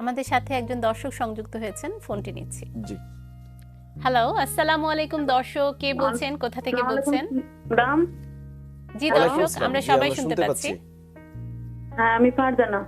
আমাদের সাথে একজন দর্শক সংযুক্ত হয়েছেন ফোনটি নিচ্ছি। জি। হ্যালো আসসালামু আলাইকুম দর্শক কে বলছেন কোথা থেকে বলছেন? জি দর্শক আমরা সবাই শুনতে পাচ্ছি। হ্যাঁ আমি ফারজানা।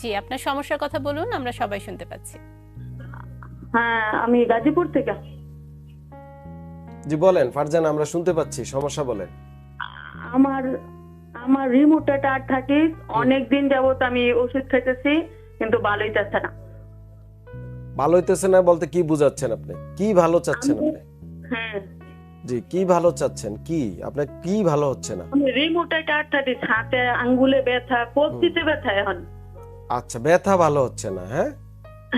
জি আপনার সমস্যার কথা বলুন আমরা সবাই শুনতে পাচ্ছি। হ্যাঁ আমি গাজীপুর থেকে। জি বলেন ফারজান আমরা শুনতে পাচ্ছি সমস্যা বলেন। আমার আমার রিমোটে টার থাকে অনেক দিন যাবত আমি ওষুধ খাইতেছি কিন্তু ভালোই যাচ্ছে না। ভালো হইতেছে না বলতে কি বুঝাচ্ছেন আপনি? কি ভালো চাচ্ছেন আপনি? হ্যাঁ। জি কি ভালো চাচ্ছেন? কি? আপনার কি ভালো হচ্ছে না? রিমোটে টার থাকে হাতে আঙ্গুলে ব্যথা কবজিতে ব্যথা এখন। আচ্ছা ব্যথা ভালো হচ্ছে না হ্যাঁ?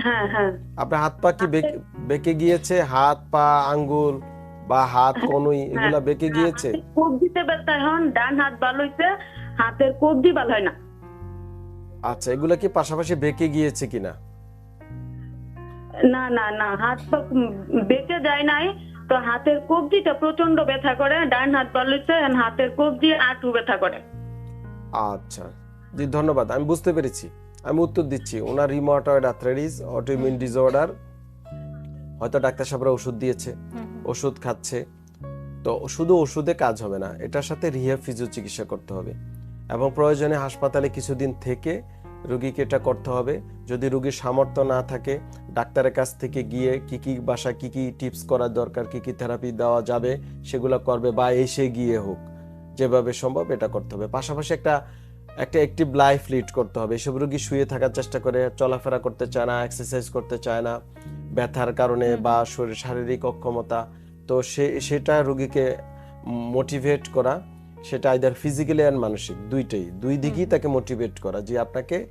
হ্যাঁ হ্যাঁ। আপনার হাত পা কি বেঁকে- গিয়েছে? হাত পা আঙ্গুল বা হাত কনুই এগুলা বেঁকে গিয়েছে? কবজিতে ব্যথা এখন ডান হাত ভালো হইছে হাতের কবজি ভালো হয় না। আচ্ছা এগুলা কি পাশাপাশি বেঁকে গিয়েছে কিনা? না না না হাত পা বেঁকে যায় নাই। তো হাতের কবজিটা প্রচণ্ড ব্যথা করে ডান হাত ভালো হইছে হাতের কবজি আঁটু ব্যথা করে। আচ্ছা জি ধন্যবাদ আমি বুঝতে পেরেছি। আমি উত্তর দিচ্ছি ওনার রিমোটয়েড আর্থ্রাইটিস অটোইমিউন ডিসঅর্ডার হয়তো ডাক্তার সাহেবরা ওষুধ দিয়েছে ওষুধ খাচ্ছে। তো শুধু ওষুধে কাজ হবে না এটার সাথে রিহ্যাব ফিজিও চিকিৎসা করতে হবে। এবং প্রয়োজনে হাসপাতালে কিছুদিন থেকে রুগীকে এটা করতে হবে। যদি রুগীর সামর্থ্য না থাকে ডাক্তারের কাছ থেকে গিয়ে কি কি বাসা কি কি টিপস করা দরকার কি কি থেরাপি দেওয়া যাবে সেগুলো করবে বা এসে গিয়ে হোক যেভাবে সম্ভব এটা করতে হবে। পাশাপাশি একটা একটা অ্যাক্টিভ লাইফ লিড করতে হবে। এসব রুগী শুয়ে থাকার চেষ্টা করে চলাফেরা করতে চায় না এক্সারসাইজ করতে চায় না ব্যথার কারণে বা শরীর শারীরিক অক্ষমতা। তো সে সেটা রুগীকে মোটিভেট করা সেটা আইদার ফিজিক্যালি অ্যান্ড মানসিক দুইটাই। দুই দিকেই তাকে মোটিভেট করা যে আপনাকে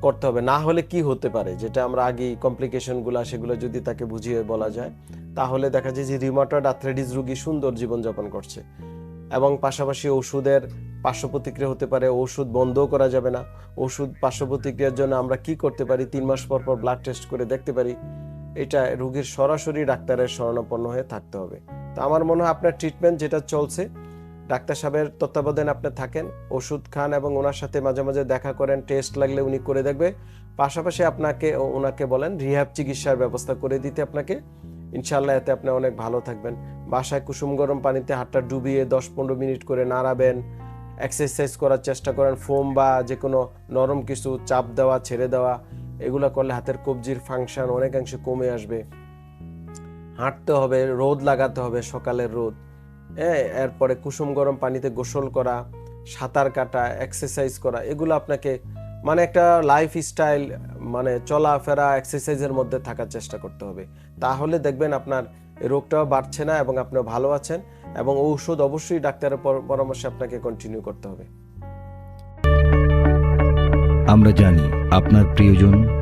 করতে হবে। না হলে কি হতে পারে? যেটা আমরা আগে কমপ্লিকেশনগুলো সেগুলো যদি তাকে বুঝিয়ে বলা যায় তাহলে দেখা যায় যে রিমাটয়েড আর্থ্রাইটিস রোগী সুন্দর জীবনযাপন করছে। এবং পাশাপাশি ওষুধের পার্শ্ব প্রতিক্রিয়া হতে পারে ওষুধ বন্ধও করা যাবে না। ওষুধ পার্শ্ব প্রতিক্রিয়ার জন্য আমরা কি করতে পারি? তিন মাস পর পর ব্লাড টেস্ট করে দেখতে পারি। এটা রোগীর সরাসরি ডাক্তারের শরণাপন্ন হয়ে থাকতে হবে। তো আমার মনে হয় আপনার ট্রিটমেন্ট যেটা চলছে ডাক্তার সাহেবের তত্ত্বাবধানে আপনি থাকেন, ওষুধ খান এবং ওনার সাথে মাঝে মাঝে দেখা করেন টেস্ট লাগলে উনি করে দেখবে। পাশাপাশি আপনাকে ওনাকে বলেন, রিহ্যাব চিকিৎসার ব্যবস্থা করে দিতে আপনাকে। ইনশাল্লাহ এতে আপনি অনেক ভালো থাকবেন। বাসায় কুসুম গরম পানিতে হাতটা ডুবিয়ে দশ পনেরো মিনিট করে নাড়াবেন এক্সারসাইজ করার চেষ্টা করেন, ফোম বা যে কোনো নরম কিছু চাপ দেওয়া, ছেড়ে দেওয়া, এগুলো করলে হাতের কবজির ফাংশন অনেকাংশে কমে আসবে। হাঁটতে হবে, রোদ লাগাতে হবে সকালের রোদ। হ্যাঁ এরপরে কুসুম গরম পানিতে গোসল করা, সাঁতার কাটা এক্সারসাইজ করা, এগুলো আপনাকে মানে একটা লাইফ স্টাইল মানে চলাফেরা এক্সারসাইজের মধ্যে থাকার চেষ্টা করতে হবে। তাহলে দেখবেন আপনার রোগটাও বাড়ছে না এবং আপনি ভালো আছেন এবং ঔষধ অবশ্যই ডাক্তারের পর- পরামর্শে আপনাকে কন্টিনিউ করতে হবে। আমরা জানি আপনার প্রিয়জন